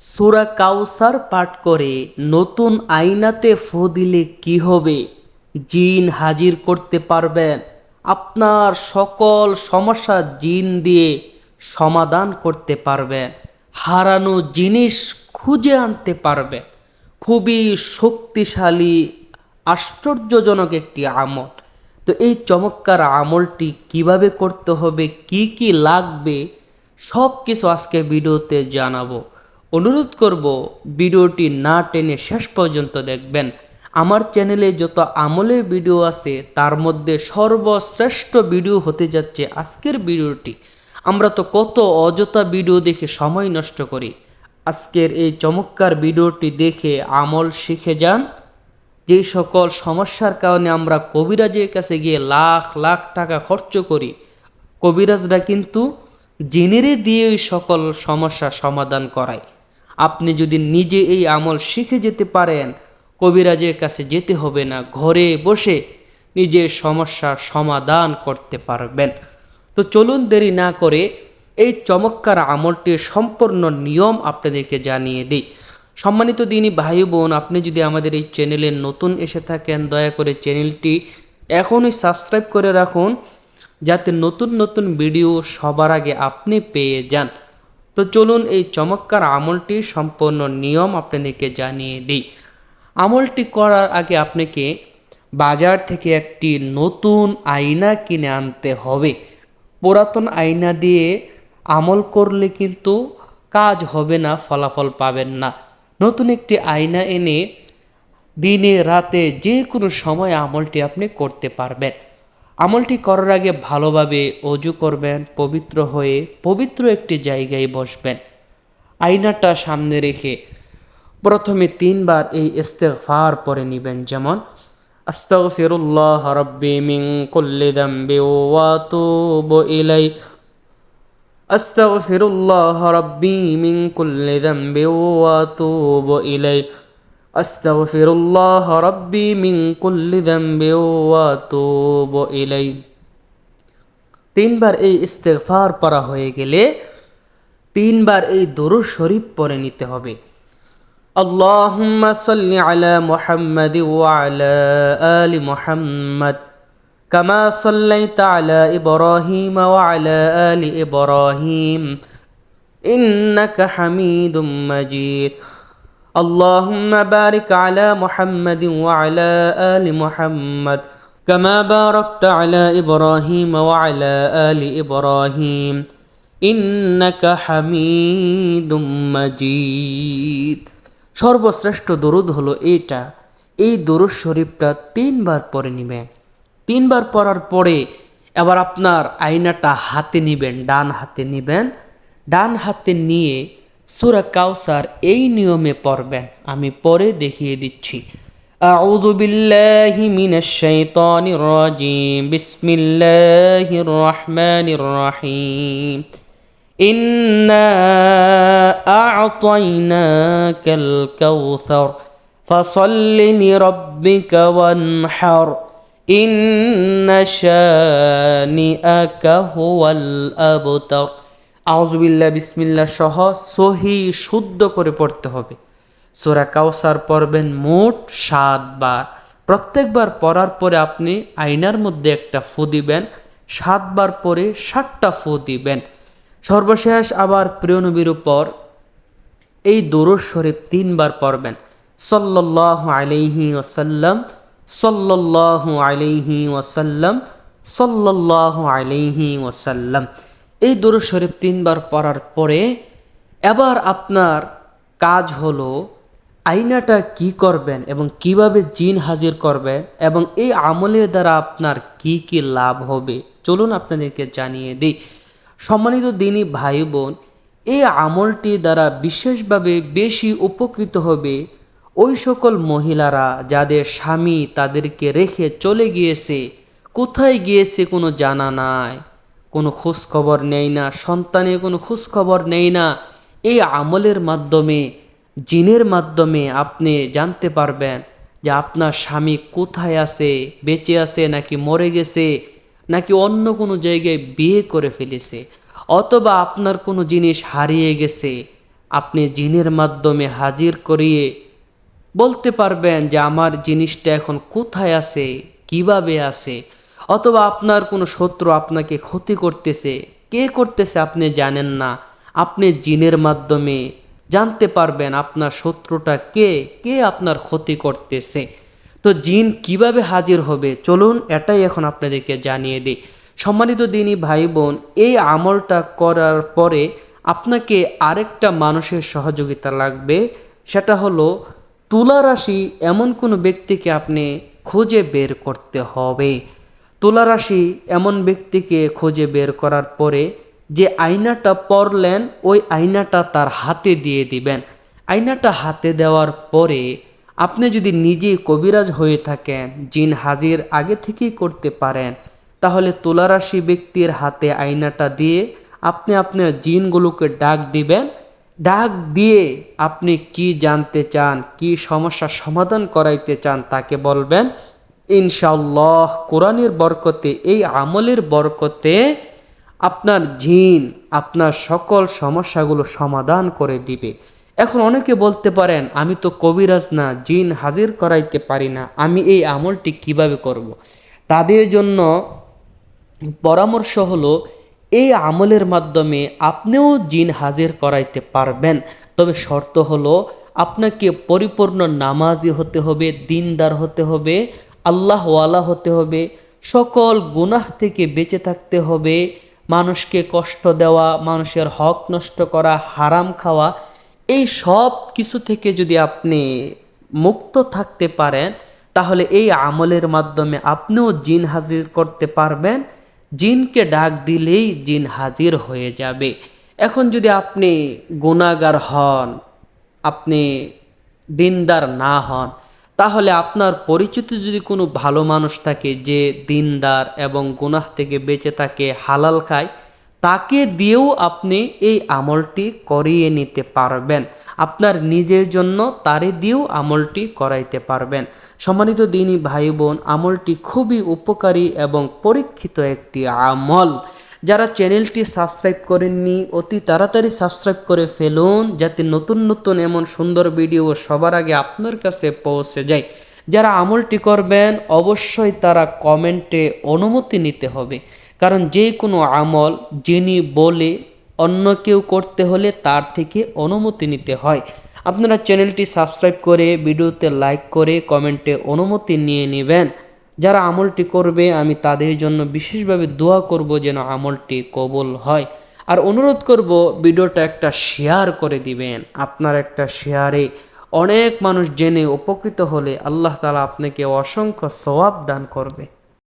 সুরা কাউসার পাঠ করে নতুন আইনাতে ফু দিলে কি হবে? জিন হাজির করতে পারবেন। আপনার সকল সমস্যা জিন দিয়ে সমাধান করতে পারবেন। হারানো জিনিস খুঁজে আনতে পারবেন। খুবই শক্তিশালী, আশ্চর্যজনক একটি আমল। তো এই চমৎকার আমলটি কীভাবে করতে হবে, কি কি লাগবে সব কিছু আজকে ভিডিওতে জানাব। অনুরোধ করব, ভিডিওটি না টেনে শেষ পর্যন্ত দেখবেন। আমার চ্যানেলে যত আমলের ভিডিও আছে, তার মধ্যে সর্বশ্রেষ্ঠ ভিডিও হতে যাচ্ছে আজকের ভিডিওটি। আমরা তো কত অযথা ভিডিও দেখে সময় নষ্ট করি। আজকের এই চমৎকার ভিডিওটি দেখে আমল শিখে যান। যেই সকল সমস্যার কারণে আমরা কবিরাজের কাছে গিয়ে লাখ লাখ টাকা খরচ করি, কবিরাজরা কিন্তু জেনেরে দিয়ে ওই সকল সমস্যার সমাধান করায়। আপনি যদি নিজে এই আমল শিখে যেতে পারেন, কবিরাজের কাছে যেতে হবে না, ঘরে বসে নিজের সমস্যার সমাধান করতে পারবেন। তো চলুন দেরি না করে এই চমৎকার আমলটির সম্পূর্ণ নিয়ম আপনাদেরকে জানিয়ে দিই। সম্মানিত দিনী ভাই বোন আপনি যদি আমাদের এই চ্যানেলে নতুন এসে থাকেন, দয়া করে চ্যানেলটি এখনই সাবস্ক্রাইব করে রাখুন, যাতে নতুন নতুন ভিডিও সবার আগে আপনি পেয়ে যান। তো চলুন এই চমৎকার আমলটি সম্পূর্ণ নিয়ম আপনাদেরকে জানিয়ে দিই। আমলটি করার আগে আপনাকে বাজার থেকে একটি নতুন আয়না কিনে আনতে হবে। পুরাতন আয়না দিয়ে আমল করলে কিন্তু কাজ হবে না, ফলাফল পাবেন না। নতুন একটি আয়না এনে দিনে, রাতে যে কোনো সময় আমলটি আপনি করতে পারবেন। আমলটি করার আগে ভালোভাবে অজু করবেন, পবিত্র হয়ে পবিত্র একটি জায়গায় বসবেন। আয়নাটা সামনে রেখে প্রথমে তিনবার এই ইস্তেগফার পরে নেবেন। যেমন, আস্তাগফিরুল্লাহ রাব্বি মিন কুল্লি যামবি ওয়া আতুবু ইলাই। আস্তাগফিরুল্লাহ রাব্বি মিন কুল্লি যামবি ওয়া আতুবু ইলাই। আস্তাগফিরুল্লাহ রাব্বি মিন কুল্লি যামবি ওয়া আতুবু ইলাই তিনবার এই ইস্তেগফার পড়া হয়ে গেলে তিনবার এই দরুদ শরীফ পড়ে নিতে হবে اللهم صل على محمد وعلى آل محمد كما صليت على إبراهيم وعلى آل إبراهيم إنك حميد مجيد اللهم بارك على محمد وعلى آل محمد كما باركت على إبراهيم وعلى آل إبراهيم إنك حميد مجيد সর্বশ্রেষ্ঠ দরুদ হলো এইটা এই দরুদ শরীফটা তিনবার পরে নেবেন তিনবার পড়ার পরে এবার আপনার আয়নাটা হাতে নেবেন ডান হাতে নেবেন ডান হাতে নিয়ে সুরা কাউসার এই নিয়মে পড়বেন আমি পরে দেখিয়ে দিচ্ছি أعوذ بالله من الشيطان الرجيم بسم الله الرحمن الرحيم إنا أعطيناك الكوثر فصل لربك وانحر إن شانئك هو الأبتر আউজবিল্লা বিসমিল্লা সহ সহি শুদ্ধ করে পড়তে হবে। সোরা কাউসার পড়বেন মোট সাতবার প্রত্যেকবার পড়ার পরে আপনি আয়নার মধ্যে একটা ফু দিবেন সাতবার পরে ষাটটা ফু দিবেন। সর্বশেষ আবার প্রিয়নবীর উপর এই দরুদ শরীফ তিনবার পড়বেন। সল্লাহ আলাইহি ওসাল্লাম সল্লাহ আলাইহি ওসাল্লাম সল্লাহ আলাইহি ওসাল্লাম এই দরুদ শরীফ তিনবার পড়ার পরে এবার আপনার কাজ হলো আইনাটা কি করবেন এবং কীভাবে জিন হাজির করবেন এবং এই আমলের দ্বারা আপনার কি কি লাভ হবে? চলুন আপনাদেরকে জানিয়ে দিই। সম্মানিত দিনী ভাই বোন এই আমলটি দ্বারা বিশেষভাবে বেশি উপকৃত হবে ওই সকল মহিলারা যাদের স্বামী তাদেরকে রেখে চলে গিয়েছে, কোথায় গিয়েছে কোনো জানা নাই। কোনো খোঁজ খবর নেই না, সন্তানের কোনো খোঁজ খবর নেই না। এই আমলের মাধ্যমে, জিনের মাধ্যমে আপনি জানতে পারবেন যে আপনার স্বামী কোথায় আছে, বেঁচে আছে, নাকি মরে গেছে, নাকি অন্য কোনো জায়গায় বিয়ে করে ফেলেছে, অথবা আপনার কোনো জিনিস হারিয়ে গেছে, আপনি জিনের মাধ্যমে হাজির করিয়ে বলতে পারবেন যে আমার জিনিসটা এখন কোথায় আছে, কীভাবে আছে অথবা আপনার কোনো শত্রু আপনাকে ক্ষতি করতেছে, কে করতেছে আপনি জানেন না। আপনি জিনের মাধ্যমে জানতে পারবেন আপনার শত্রুটা কে কে আপনার ক্ষতি করতেছে। তো জিন কীভাবে হাজির হবে? চলুন এটাই এখন আপনাদেরকে জানিয়ে দিই। সম্মানিত দিনী ভাই বোন এই আমলটা করার পরে আপনাকে আরেকটা মানুষের সহযোগিতা লাগবে। সেটা হলো, তুলা রাশি এমন কোনো ব্যক্তিকে আপনি খুঁজে বের করতে হবে। তুলা রাশি এমন ব্যক্তিকে খুঁজে বের করার পরে যে আয়নাটা পরলেন, ওই আয়নাটা তার হাতে দিয়ে দিবেন। আয়নাটা হাতে দেওয়ার পরে আপনি যদি নিজেই কবিরাজ হয়ে থাকেন, জিন হাজির আগে থেকেই করতে পারেন, তাহলে তুলারাশি ব্যক্তির হাতে আয়নাটা দিয়ে আপনি আপনার জিনগুলোকে ডাক দিবেন। ডাক দিয়ে আপনি কি জানতে চান, কি সমস্যার সমাধান করাইতে চান তাকে বলবেন ইনশাল্লাহ কোরআনের বরকতে, এই আমলের বরকতে আপনার জিন, আপনার সকল সমস্যাগুলো সমাধান করে দিবে এখন অনেকে বলতে পারেন, আমি তো কবিরাজ না, জিন হাজির করাইতে পারি না, আমি এই আমলটি কীভাবে করব। তাদের জন্য পরামর্শ হলো, এই আমলের মাধ্যমে আপনিও জিন হাজির করাইতে পারবেন তবে শর্ত হলো, আপনাকে পরিপূর্ণ নামাজি হতে হবে, দিনদার হতে হবে আল্লাহওয়ালা হতে হবে, সকল গুনাহ থেকে বেঁচে থাকতে হবে, মানুষকে কষ্ট দেওয়া, মানুষের হক নষ্ট করা, হারাম খাওয়া, এই সব কিছু থেকে যদি আপনি মুক্ত থাকতে পারেন, তাহলে এই আমলের মাধ্যমে আপনিও জিন হাজির করতে পারবেন। জিনকে ডাক দিলেই জিন হাজির হয়ে যাবে। এখন যদি আপনি গুণাগার হন, আপনি দিনদার না হন তাহলে আপনার পরিচিত যদি কোনো ভালো মানুষ থাকে যে দিনদার এবং গুনাহ থেকে বেঁচে থাকে, হালাল খায়, তাকে দিয়েও আপনি এই আমলটি করিয়ে নিতে পারবেন। আপনার নিজের জন্য তারে দিয়েও আমলটি করাইতে পারবেন। সম্মানিত দিনী ভাই বোন, আমলটি খুবই উপকারী এবং পরীক্ষিত একটি আমল। যারা চ্যানেলটি সাবস্ক্রাইব করেননি, অতি তাড়াতাড়ি সাবস্ক্রাইব করে ফেলুন, যাতে নতুন নতুন এমন সুন্দর ভিডিও সবার আগে আপনার কাছে পৌঁছে যায়। যারা আমলটি করবেন, অবশ্যই তারা কমেন্টে অনুমতি নিতে হবে। কারণ যে কোনো আমল যিনি বলে অন্য কেউ করতে হলে তার থেকে অনুমতি নিতে হয়। আপনারা চ্যানেলটি সাবস্ক্রাইব করে ভিডিওতে লাইক করে, কমেন্টে অনুমতি নিয়ে নেবেন। যারা আমলটি করবে, আমি তাদের জন্য বিশেষভাবে দোয়া করব যেন আমলটি কবল হয়। আর অনুরোধ করব, ভিডিওটা একটা শেয়ার করে দিবেন, আপনার একটা শেয়ারে অনেক মানুষ জেনে উপকৃত হলে আল্লাহ তালা আপনাকে অসংখ্য সওয়াব দান করবে।